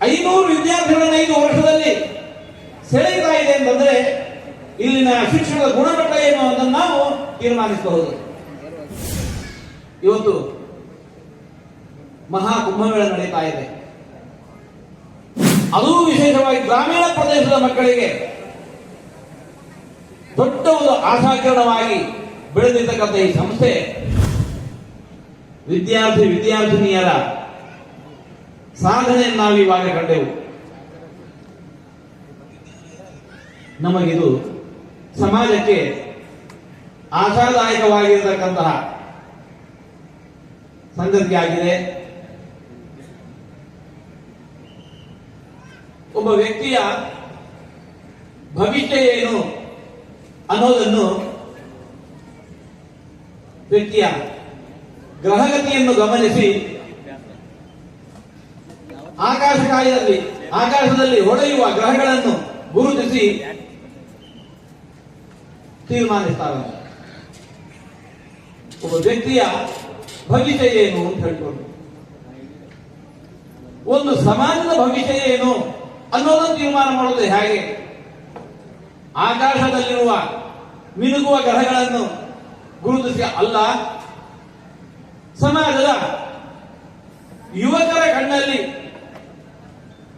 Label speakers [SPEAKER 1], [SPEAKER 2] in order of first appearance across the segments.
[SPEAKER 1] ಐನೂರು ವಿದ್ಯಾರ್ಥಿಗಳನ್ನು ಐದು ವರ್ಷದಲ್ಲಿ ಸೆಳೆಯುತ್ತಾ ಇದೆ ಅಂತಂದ್ರೆ ಇಲ್ಲಿನ ಶಿಕ್ಷಣದ ಗುಣಮಟ್ಟ ಏನು ಅಂತ ನಾವು ತೀರ್ಮಾನಿಸಬಹುದು. ಇವತ್ತು ಮಹಾ ಕುಂಭಮೇಳ ನಡೀತಾ ಇದೆ. ಅದು ವಿಶೇಷವಾಗಿ ಗ್ರಾಮೀಣ ಪ್ರದೇಶದ ಮಕ್ಕಳಿಗೆ ದೊಡ್ಡ ಒಂದು ಆಶಾಕಿರಣವಾಗಿ ಬೆಳೆದಿರ್ತಕ್ಕಂಥ ಈ ಸಂಸ್ಥೆ ವಿದ್ಯಾರ್ಥಿ ವಿದ್ಯಾರ್ಥಿನಿಯರ ಸಾಧನೆಯನ್ನು ನಾವು ಇವಾಗ ಕಂಡೆವು. ನಮಗಿದು ಸಮಾಜಕ್ಕೆ ಆಶಾದಾಯಕವಾಗಿರತಕ್ಕಂತಹ ಸಂಗತಿಯಾಗಿದೆ ಒಬ್ಬ ವ್ಯಕ್ತಿಯ ಭವಿಷ್ಯ ಏನು ಅನ್ನೋದನ್ನು ವ್ಯಕ್ತಿಯ ಗ್ರಹಗತಿಯನ್ನು ಗಮನಿಸಿ ಆಕಾಶಕಾಯದಲ್ಲಿ, ಆಕಾಶದಲ್ಲಿ ಹೊಳೆಯುವ ಗ್ರಹಗಳನ್ನು ಗುರುತಿಸಿ ತೀರ್ಮಾನಿಸ್ತಾರೆ ಒಬ್ಬ ವ್ಯಕ್ತಿಯ ಭವಿಷ್ಯ ಏನು ಅಂತ ಹೇಳ್ಕೊಂಡು. ಒಂದು ಸಮಾಜದ ಭವಿಷ್ಯ ಏನು ಅನ್ನೋದನ್ನು ತೀರ್ಮಾನ ಮಾಡೋದು ಹೇಗೆ? ಆಕಾಶದಲ್ಲಿರುವ ಮಿನುಗುವ ಗ್ರಹಗಳನ್ನು ಗುರುತಿಸಿ ಅಲ್ಲ, ಸಮಾಜದ ಯುವಕರ ಕಣ್ಣಲ್ಲಿ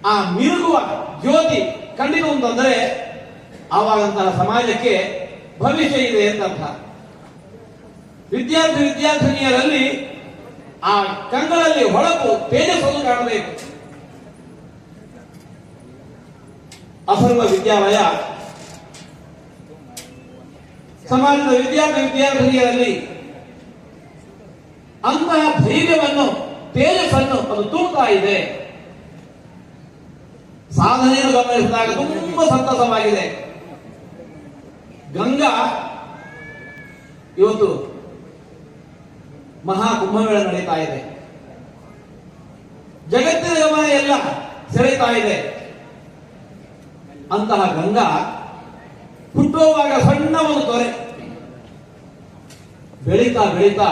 [SPEAKER 1] ಆ ಮಿರುಗುವ ಜ್ಯೋತಿ ಕಂಡಿರು ಅಂತಂದ್ರೆ ಆವಾಗಂತಹ ಸಮಾಜಕ್ಕೆ ಭವಿಷ್ಯ ಇದೆ ಅಂತ ವಿದ್ಯಾರ್ಥಿ ವಿದ್ಯಾರ್ಥಿನಿಯರಲ್ಲಿ ಆ ಕಂಗಳಲ್ಲಿ ಹೊಳಪು ತೇಜಸ್ಸನ್ನು ಕಾಣಬೇಕು. ಅಸರ್ವ ವಿದ್ಯಾಲಯ. ಸಮಾಜದ ವಿದ್ಯಾರ್ಥಿ ವಿದ್ಯಾರ್ಥಿನಿಯರಲ್ಲಿ ಅಂತಹ ಧೈರ್ಯವನ್ನು, ತೇಜಸ್ಸನ್ನು ಅದು ತೂಗ್ತಾ ಇದೆ. ಸಾಧನೆಯನ್ನು ಗಮನಿಸಿದಾಗ ತುಂಬಾ ಸಂತಸವಾಗಿದೆ. ಗಂಗಾ ಇವತ್ತು ಮಹಾ ಕುಂಭಮೇಳ ನಡೀತಾ ಇದೆ. ಜಗತ್ತಿನ ಗಮನ ಎಲ್ಲ ಸೆಳೆತಾ ಇದೆ. ಅಂತಹ ಗಂಗಾ ಹುಟ್ಟುವಾಗ ಸಣ್ಣ ಒಂದು ತೊರೆ. ಬೆಳೀತಾ ಬೆಳೀತಾ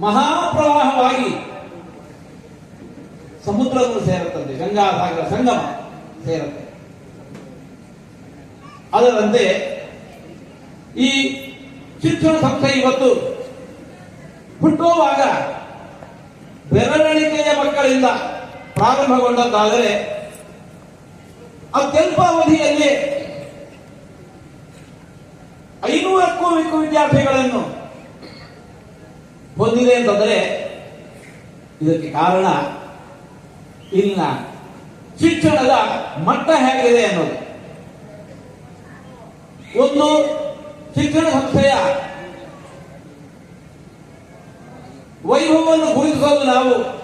[SPEAKER 1] ಮಹಾಪ್ರವಾಹವಾಗಿ ಸಮುದ್ರವನ್ನು ಸೇರುತ್ತಂತೆ, ಗಂಗಾ, ಸಾಗರ, ಸಂಗಮ ಸೇರುತ್ತೆ. ಅದರಂತೆ ಈ ಶಿಕ್ಷಣ ಸಂಸ್ಥೆ ಇವತ್ತು ಹುಟ್ಟುವಾಗ ಬೆರಳಿಕೆಯ ಮಕ್ಕಳಿಂದ ಪ್ರಾರಂಭಗೊಂಡದ್ದಾದರೆ ಅತ್ಯಲ್ಪ ಅವಧಿಯಲ್ಲಿ ಐನೂರಕ್ಕೂ ಮಿಕ್ಕು ವಿದ್ಯಾರ್ಥಿಗಳನ್ನು ಹೊಂದಿದೆ ಅಂತಂದರೆ ಇದಕ್ಕೆ ಕಾರಣ ಇಲ್ಲಿನ ಶಿಕ್ಷಣದ ಮಟ್ಟ ಹೇಗಿದೆ ಅನ್ನೋದು. ಒಂದು ಶಿಕ್ಷಣ ಸಂಸ್ಥೆಯ ವೈಭವವನ್ನು ಗುರುತಿಸಲು ನಾವು.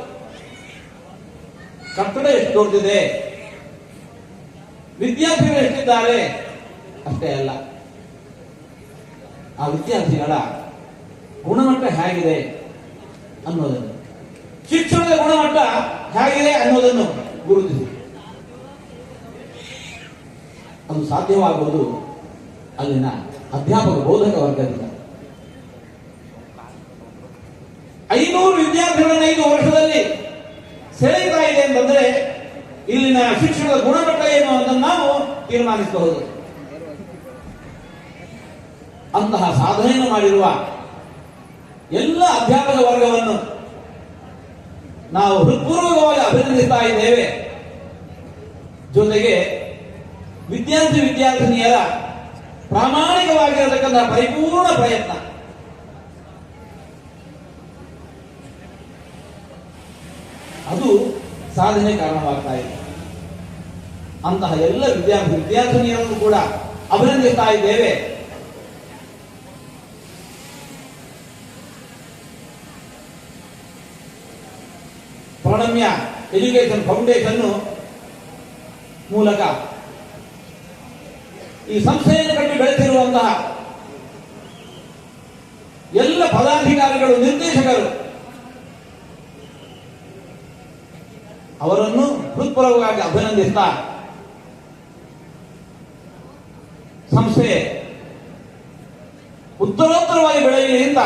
[SPEAKER 1] ಕಟ್ಟಡ ಎಷ್ಟು ದೊಡ್ಡದಿದೆ? ವಿದ್ಯಾರ್ಥಿಗಳು ಎಷ್ಟಿದ್ದಾರೆ? ಅಷ್ಟೇ ಅಲ್ಲ. ಆ ವಿದ್ಯಾರ್ಥಿಗಳ ಗುಣಮಟ್ಟ ಹೇಗಿದೆ ಅನ್ನೋದನ್ನು. ಶಿಕ್ಷಣದ ಗುಣಮಟ್ಟ ಹೇಗಿದೆ ಅನ್ನೋದನ್ನು ಗುರುತಿಸಿ. ಅದು ಸಾಧ್ಯವಾಗುವುದು ಅಲ್ಲಿನ ಅಧ್ಯಾಪಕ ಬೋಧಕ ವರ್ಗದಿಂದ. ಐನೂರು ವಿದ್ಯಾರ್ಥಿಗಳನ್ನ ಐದು ವರ್ಷದಲ್ಲಿ ಸೆಳೆಯುತ್ತಾ ಇದೆ ಅಂತಂದ್ರೆ ಇಲ್ಲಿನ ಶಿಕ್ಷಣದ ಗುಣಮಟ್ಟ ಏನು ಅಂತ ನಾವು ತೀರ್ಮಾನಿಸಬಹುದು. ಅಂತಹ ಸಾಧನೆಯನ್ನು ಮಾಡಿರುವ ಎಲ್ಲ ಅಧ್ಯಾಪಕ ವರ್ಗವನ್ನು ನಾವು ಹೃತ್ಪೂರ್ವಕವಾಗಿ ಅಭಿನಂದಿಸ್ತಾ ಇದ್ದೇವೆ. ಜೊತೆಗೆ ವಿದ್ಯಾರ್ಥಿ ವಿದ್ಯಾರ್ಥಿನಿಯರ ಪ್ರಾಮಾಣಿಕವಾಗಿರತಕ್ಕಂತಹ ಪರಿಪೂರ್ಣ ಪ್ರಯತ್ನ. ಅದು ಸಾಧನೆ ಕಾರಣವಾಗ್ತಾ ಇದೆ. ಅಂತಹ ಎಲ್ಲ ವಿದ್ಯಾರ್ಥಿ ವಿದ್ಯಾರ್ಥಿನಿಯರನ್ನು ಕೂಡ ಅಭಿನಂದಿಸ್ತಾ ಇದ್ದೇವೆ. ಪ್ರಣಮ್ಯ ಎಜುಕೇಶನ್ ಫೌಂಡೇಶನ್ ಮೂಲಕ. ಈ ಸಂಸ್ಥೆಯನ್ನು ಕಟ್ಟಿ ಬೆಳೆಸಿರುವಂತಹ ಎಲ್ಲ ಪದಾಧಿಕಾರಿಗಳು, ನಿರ್ದೇಶಕರು ಅವರನ್ನು ಹೃತ್ಪೂರ್ವಕವಾಗಿ ಅಭಿನಂದಿಸ್ತಾ ಸಂಸ್ಥೆ ಉತ್ತರೋತ್ತರವಾಗಿ ಬೆಳೆಯಲಿ ಅಂತ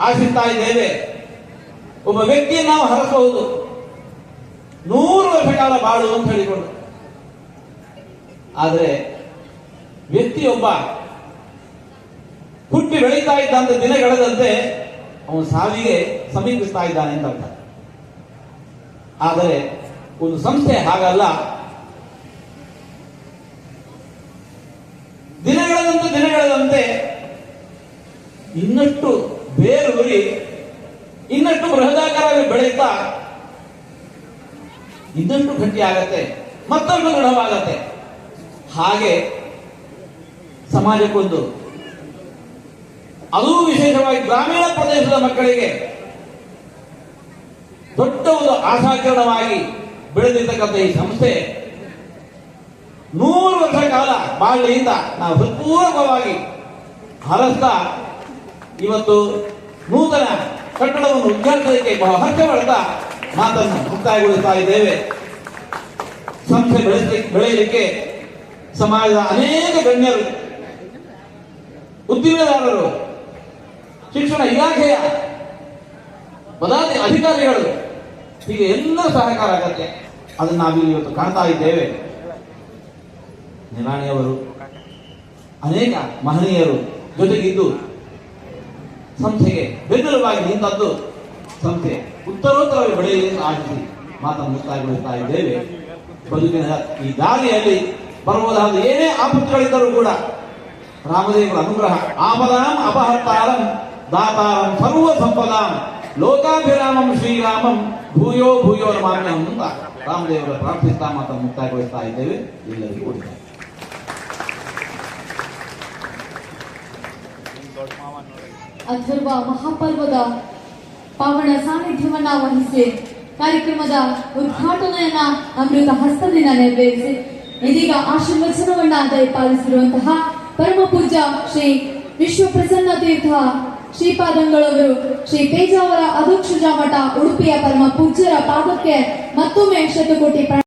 [SPEAKER 1] ಆಶಿಸ್ತಾ ಇದ್ದೇವೆ. ಒಬ್ಬ ವ್ಯಕ್ತಿಯನ್ನು ನಾವು ಹರಸಬಹುದು. ನೂರು ವರ್ಷ ಕಾಲ ಬಾಳು ಅಂತ ಹೇಳಿಕೊಂಡು. ಆದರೆ ವ್ಯಕ್ತಿಯೊಬ್ಬ ಹುಟ್ಟಿ ಬೆಳೀತಾ ಇದ್ದಂತ ದಿನಗಳದಂತೆ ಅವನು ಸಾವಿಗೆ ಸಮೀಪಿಸ್ತಾ ಇದ್ದಾನೆ ಅಂತ ಅರ್ಥ. ಆದರೆ ಒಂದು ಸಂಸ್ಥೆ ಹಾಗಲ್ಲ. ದಿನಗಳದಂತೆ ದಿನಗಳದಂತೆ ಇನ್ನಷ್ಟು ಬೇರು ಇನ್ನಷ್ಟು ಬೃಹದಾಕಾರವಾಗಿ ಇನ್ನಷ್ಟು ಗಟ್ಟಿಯಾಗತ್ತೆ ಮತ್ತೊಂದು ದೃಢವಾಗತ್ತೆ ಹಾಗೆ ಸಮಾಜಕ್ಕೊಂದು ಅದು ವಿಶೇಷವಾಗಿ ಗ್ರಾಮೀಣ ಪ್ರದೇಶದ ಮಕ್ಕಳಿಗೆ ದೊಡ್ಡ ಒಂದು ಆಶಾಕಿರಣವಾಗಿ ಬೆಳೆದಿರ್ತಕ್ಕಂಥ ಈ ಸಂಸ್ಥೆ ನೂರು ವರ್ಷ ಕಾಲ ಬಾಳ್ಲಿಯಿಂದ ನಾವು ಹೃತ್ಪೂರ್ವಕವಾಗಿ ಹರಸ್ತಾ ಇವತ್ತು ನೂತನ ಕಟ್ಟಡವನ್ನು ಉದ್ಘಾಟಿಸಲಿಕ್ಕೆ ಬಹಳ ಹರ್ಷ ಮಾತನ್ನು ಮುಕ್ತಾಯಗೊಳಿಸ್ತಾ ಇದ್ದೇವೆ ಸಂಸ್ಥೆ ಬೆಳೆಸಿ, ಬೆಳೆಯಲಿಕ್ಕೆ ಸಮಾಜದ ಅನೇಕ ಗಣ್ಯರು, ಉದ್ದಿಮೆದಾರರು, ಶಿಕ್ಷಣ ಇಲಾಖೆಯ ಪದಾಧಿ ಅಧಿಕಾರಿಗಳು ಹೀಗೆ ಎಲ್ಲ ಸಹಕಾರ ಆಗತ್ತೆ. ಅದನ್ನು ನಾವು ಇವತ್ತು ಕಾಣ್ತಾ ಇದ್ದೇವೆ. ನಿರಾಣಿಯವರು ಅನೇಕ ಮಹನೀಯರು ಜೊತೆಗಿದ್ದು ಸಂಸ್ಥೆಗೆ ಬೆನ್ನೆಲುಬಾಗಿ ನಿಂತದ್ದು ಸಂಸ್ಥೆ ಉತ್ತರೋತ್ತರವಾಗಿ ಬೆಳೆಯಲಿ ಆಗಿ ಮಾತನ್ನು ಮುಕ್ತಾಯಗೊಳಿಸ್ತಾ ಇದ್ದೇವೆ ಬದುಕಿನ ಈ ದಾರಿಯಲ್ಲಿ ಬರಬಹುದಾದ ಏನೇ ಆಪತ್ತುಗಳಿದ್ದರೂ ಕೂಡ ರಾಮದೇವರ ಅನುಗ್ರಹ ಆಪದಾಂ ಅಪಹರ್ತಾರಂ, ದಾತಾರಂ ಸರ್ವ ಸಂಪದಾಂ ಲೋಕಾಭಿರಾಮಂ ಶ್ರೀರಾಮಂ, ಭೂಯೋ ಭೂಯೋ ಮಾನ್ಯ ಅಂತ ರಾಮದೇವರ ಪ್ರಾರ್ಥಿಸ್ತಾ ಮಾತನ್ನು ಮುಕ್ತಾಯಗೊಳಿಸ್ತಾ ಇದ್ದೇವೆ ಎಲ್ಲರಿಗೂ ಒಳ್ಳೆಯದು.
[SPEAKER 2] ಅಥರ್ವ ಮಹಾಪರ್ವದ ಪಾವನ ಸಾನ್ನಿಧ್ಯವನ್ನ ವಹಿಸಿ ಕಾರ್ಯಕ್ರಮದ ಉದ್ಘಾಟನೆಯನ್ನ ಅಮೃತ ಹಸ್ತದಿಂದ ನೆರವೇರಿಸಿ, ಇದೀಗ ಆಶೀರ್ವಚನವನ್ನ ದಯಪಾಲಿಸಿರುವಂತಹ ಪರಮ ಪೂಜ್ಯ ಶ್ರೀ ವಿಶ್ವ ಪ್ರಸನ್ನ ತೀರ್ಥ ಶ್ರೀಪಾದಂಗಳವರು ಶ್ರೀ ಪೇಜಾವರ ಅಧೋಕ್ಷಜ ಮಠ ಉಡುಪಿಯ ಪರಮ ಪೂಜ್ಯರ ಪಾದಕ್ಕೆ ಮತ್ತೊಮ್ಮೆ ಶತಕೋಟಿ